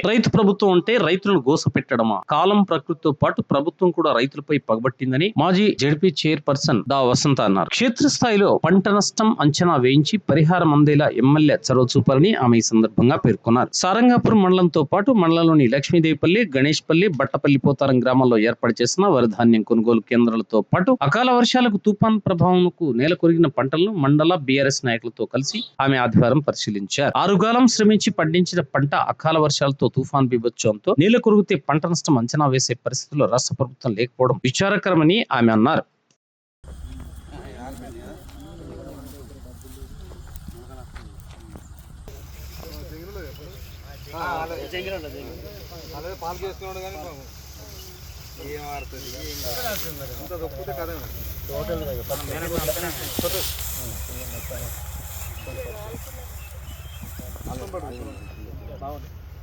రైతు ప్రభుత్వం అంటే రైతులను గోసపెట్టడమా కాలం ప్రకృతితో పాటు ప్రభుత్వం కూడా రైతులపై పగబట్టిందని మాజీ జడ్పీ చైర్పర్సన్ దా వసంత అన్నారు. క్షేత్రస్థాయిలో పంట నష్టం అంచనా వేయించి పరిహారం అందేలా ఎమ్మెల్యే చొరవ చూపాలని ఆమె ఈ సందర్భంగా పేర్కొన్నారు. సారంగాపురం మండలంతో పాటు మండలంలోని లక్ష్మీదేవిపల్లి గణేష్పల్లి బట్టపల్లి పోతారం గ్రామాల్లో ఏర్పాటు చేసిన వరిధాన్యం కొనుగోలు కేంద్రాలతో పాటు అకాల వర్షాలకు తుఫాన్ ప్రభావంకు నేల కొరిగిన పంటలను మండల బీఆర్ఎస్ నాయకులతో కలిసి ఆమె ఆదివారం పరిశీలించారు. ఆరుగాలం శ్రమించి పండించిన పంట అకాల వర్షాలతో వర్షాలతో తుఫాన్ బీభత్సంతో నేల కొరిగితే పంట నష్టం అంచనా వేసే పరిస్థితుల్లో రాష్ట్ర ప్రభుత్వం లేకపోవడం విచారకరమని ఆమె అన్నారు అలాగే పాలు చేసుకున్నాడు కానీ ఏం ఆడుతుంది ఏం కాదు. అంత దొక్కితే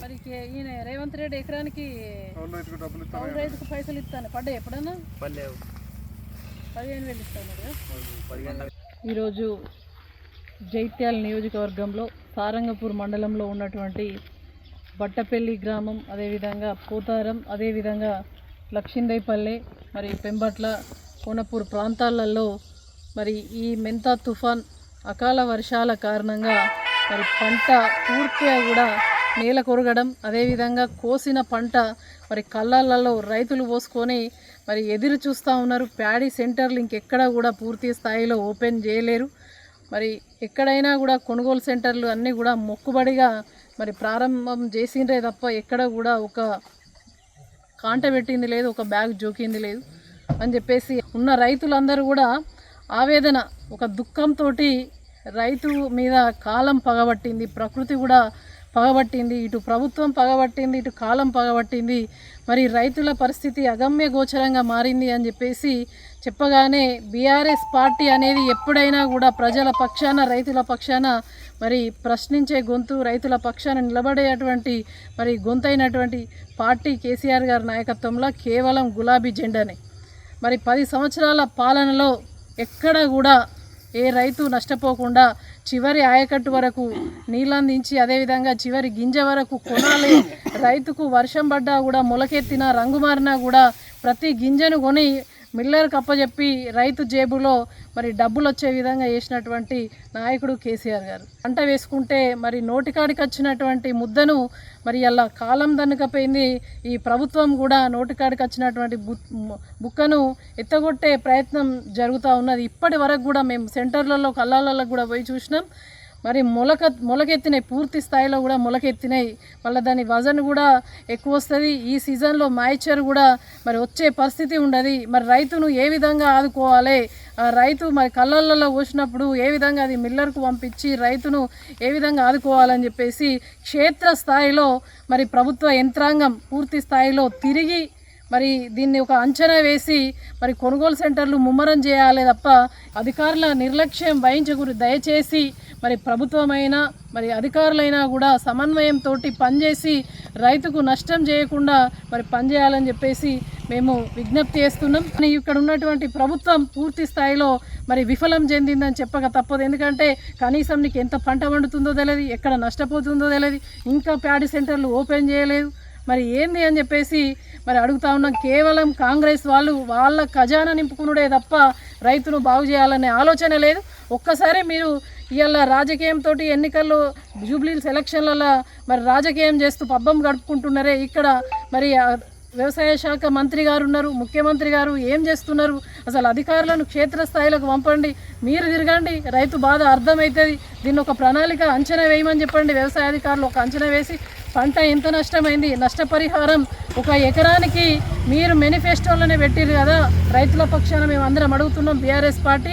మరి కే- ఈయన రేవంత్ రెడ్డి ఎకరానికి కౌలు రైతుకు పైసలు ఇస్తాను. పడ్డా ఎప్పుడన్నా? పదిహేను వేలు ఇస్తాను ఈరోజు జైత్యాల నియోజకవర్గంలో సారంగపూర్ మండలంలో ఉన్నటువంటి బట్టపల్లి గ్రామం అదేవిధంగా పోతారం అదేవిధంగా లక్షిందైపల్లె మరి పెంబట్ల కోనపూర్ ప్రాంతాలలో మరి ఈ మెంతా తుఫాన్ అకాల వర్షాల కారణంగా మరి పంట పూర్తిగా కూడా నేల కొరగడం అదేవిధంగా కోసిన పంట మరి కళ్ళల్లో రైతులు పోసుకొని మరి ఎదురు చూస్తూ ఉన్నారు. ప్యాడీ సెంటర్లు ఇంకెక్కడ కూడా పూర్తి స్థాయిలో ఓపెన్ చేయలేరు. మరి ఎక్కడైనా కూడా కొనుగోలు సెంటర్లు అన్నీ కూడా మొక్కుబడిగా మరి ప్రారంభం చేసిండ్రే తప్ప ఎక్కడ కూడా ఒక కాంట పెట్టింది లేదు ఒక బ్యాగ్ జోకింది లేదు అని చెప్పేసి ఉన్న రైతులందరూ కూడా ఆవేదన ఒక దుఃఖంతో రైతు మీద కాలం పగబట్టింది. ప్రకృతి కూడా పగబట్టింది ఇటు ప్రభుత్వం పగబట్టింది ఇటు కాలం పగబట్టింది. మరి రైతుల పరిస్థితి అగమ్య గోచరంగా మారింది అని చెప్పేసి చెప్పగానే బీఆర్ఎస్ పార్టీ అనేది ఎప్పుడైనా కూడా ప్రజల పక్షాన రైతుల పక్షాన మరి ప్రశ్నించే గొంతు రైతుల పక్షాన నిలబడేటువంటి మరి గొంతైనటువంటి పార్టీ కేసీఆర్ గారి నాయకత్వంలో కేవలం గులాబీ జెండానే. మరి పది సంవత్సరాల పాలనలో ఎక్కడ కూడా ఏ రైతు నష్టపోకుండా చివరి ఆయకట్టు వరకు నీళ్ళందించి అదేవిధంగా చివరి గింజ వరకు కొనాలి. రైతుకు వర్షం పడ్డా కూడా మొలకెత్తినా రంగు మారినా కూడా ప్రతి గింజను కొని మిల్లర్కి అప్పచెప్పి రైతు జేబులో మరి డబ్బులు వచ్చే విధంగా చేసినటువంటి నాయకుడు కేసీఆర్ గారు. పంట వేసుకుంటే మరి నోటికాడికి వచ్చినటువంటి ముద్దను మరి అలా కాలం దన్నుకపోయింది. ఈ ప్రభుత్వం కూడా నోటికాడికి వచ్చినటువంటి బుక్కను ఎత్తగొట్టే ప్రయత్నం జరుగుతూ ఉన్నది. ఇప్పటి వరకు కూడా మేము సెంటర్లలో కళ్ళాలలో కూడా పోయి చూసినాం. మరి మొలక మొలకెత్తినాయి పూర్తి స్థాయిలో కూడా మొలకెత్తినాయి. మళ్ళీ దాని వజన్ కూడా ఎక్కువ వస్తుంది. ఈ సీజన్లో మాయిచర్ కూడా మరి వచ్చే పరిస్థితి ఉండదు. మరి రైతును ఏ విధంగా ఆదుకోవాలి? ఆ రైతు మరి కళ్ళల్లో పోసినప్పుడు ఏ విధంగా అది మిల్లర్కు పంపించి రైతును ఏ విధంగా ఆదుకోవాలని చెప్పేసి క్షేత్ర స్థాయిలో మరి ప్రభుత్వ యంత్రాంగం పూర్తి స్థాయిలో తిరిగి మరి దీన్ని ఒక అంచనా వేసి మరి కొనుగోలు సెంటర్లు ముమ్మరం చేయాలి తప్ప అధికారుల నిర్లక్ష్యం వహించకూడదు. దయచేసి మరి ప్రభుత్వమైనా మరి అధికారులైనా కూడా సమన్వయంతో పనిచేసి రైతుకు నష్టం చేయకుండా మరి పనిచేయాలని చెప్పేసి మేము విజ్ఞప్తి చేస్తున్నాం. కానీ ఇక్కడ ఉన్నటువంటి ప్రభుత్వం పూర్తి స్థాయిలో మరి విఫలం చెందిందని చెప్పక తప్పదు. ఎందుకంటే కనీసం నీకు ఎంత పంట పండుతుందో తెలియదు ఎక్కడ నష్టపోతుందో తెలియదు ఇంకా ప్యాడీ సెంటర్లు ఓపెన్ చేయలేదు. మరి ఏంది అని చెప్పేసి మరి అడుగుతా ఉన్నాం. కేవలం కాంగ్రెస్ వాళ్ళు వాళ్ళ ఖజానా నింపుకునుడే తప్ప రైతును బాగు చేయాలనే ఆలోచన లేదు. ఒక్కసారి మీరు ఇవాళ రాజకీయంతో ఎన్నికల్లో జూబ్లీస్ సెలక్షన్లలో మరి రాజకీయం చేస్తూ పబ్బం గడుపుకుంటున్నారే ఇక్కడ మరి వ్యవసాయ శాఖ మంత్రి గారు ఉన్నారు ముఖ్యమంత్రి గారు ఏం చేస్తున్నారు? అసలు అధికారులను క్షేత్రస్థాయిలకు పంపండి మీరు తిరగండి రైతు బాధ అర్థమవుతుంది దీన్ని ఒక ప్రణాళిక అంచనా వేయమని చెప్పండి వ్యవసాయ అధికారులు ఒక అంచనా వేసి పంట ఎంత నష్టమైంది నష్టపరిహారం ఒక ఎకరానికి మీరు మేనిఫెస్టోలోనే పెట్టారు కదా రైతుల పక్షాన మేము అందరం అడుగుతున్నాం బీఆర్ఎస్ పార్టీ.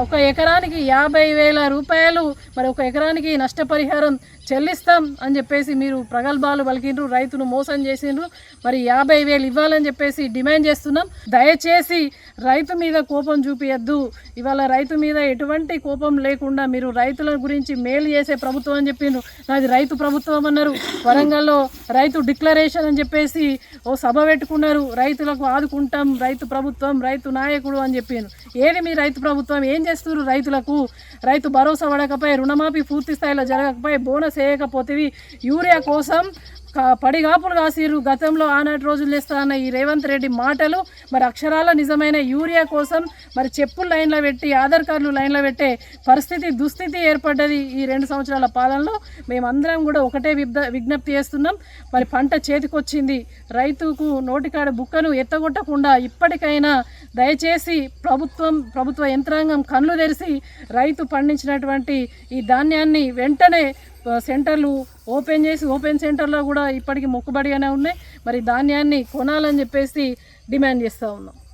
ఒక ఎకరానికి యాభై వేల రూపాయలు మరి ఒక ఎకరానికి నష్టపరిహారం చెల్లిస్తాం అని చెప్పేసి మీరు ప్రగల్భాలు పలికిండ్రు రైతును మోసం చేసిండ్రు. మరి యాభై వేలు ఇవ్వాలని చెప్పేసి డిమాండ్ చేస్తున్నాం. దయచేసి రైతు మీద కోపం చూపియద్దు. ఇవాళ రైతు మీద ఎటువంటి కోపం లేకుండా మీరు రైతుల గురించి మేలు చేసే ప్రభుత్వం అని చెప్పిండ్రు నాది రైతు ప్రభుత్వం అన్నారు. వరంగల్లో రైతు డిక్లరేషన్ అని చెప్పేసి ఓ సభ పెట్టుకున్నారు. రైతులకు ఆదుకుంటాం రైతు ప్రభుత్వం రైతు నాయకుడు అని చెప్పిండ్రు ఏది మీ రైతు ప్రభుత్వం? ఏం చేస్తున్నారు రైతులకు? రైతు భరోసా పడకపోయి రుణమాఫీ పూర్తి స్థాయిలో జరగకపోయి బోనస్ చేయకపోతేవి యూరియా కోసం పడిగాపులు కాసిరు గతంలో ఆనాటి రోజులు ఇస్తా ఈ రేవంత్ రెడ్డి మాటలు మరి అక్షరాల నిజమైన యూరియా కోసం మరి చెప్పులు లైన్లో పెట్టి ఆధార్ కార్డులు లైన్లో పెట్టే పరిస్థితి దుస్థితి ఏర్పడ్డది ఈ రెండు సంవత్సరాల పాలనలో. మేమందరం కూడా ఒకటే విజ్ఞప్తి చేస్తున్నాం. మరి పంట చేతికొచ్చింది. రైతుకు నోటికాడ బుక్కను ఎత్తగొట్టకుండా ఇప్పటికైనా దయచేసి ప్రభుత్వం ప్రభుత్వ యంత్రాంగం కళ్ళు తెరిచి రైతు పండించినటువంటి ఈ ధాన్యాన్ని వెంటనే సెంటర్లు ఓపెన్ చేసి ఓపెన్ సెంటర్లో కూడా ఇప్పటికీ మొక్కుబడిగానే ఉన్నాయి. మరి ధాన్యాన్ని కొనాలని చెప్పేసి డిమాండ్ చేస్తూ ఉన్నాం.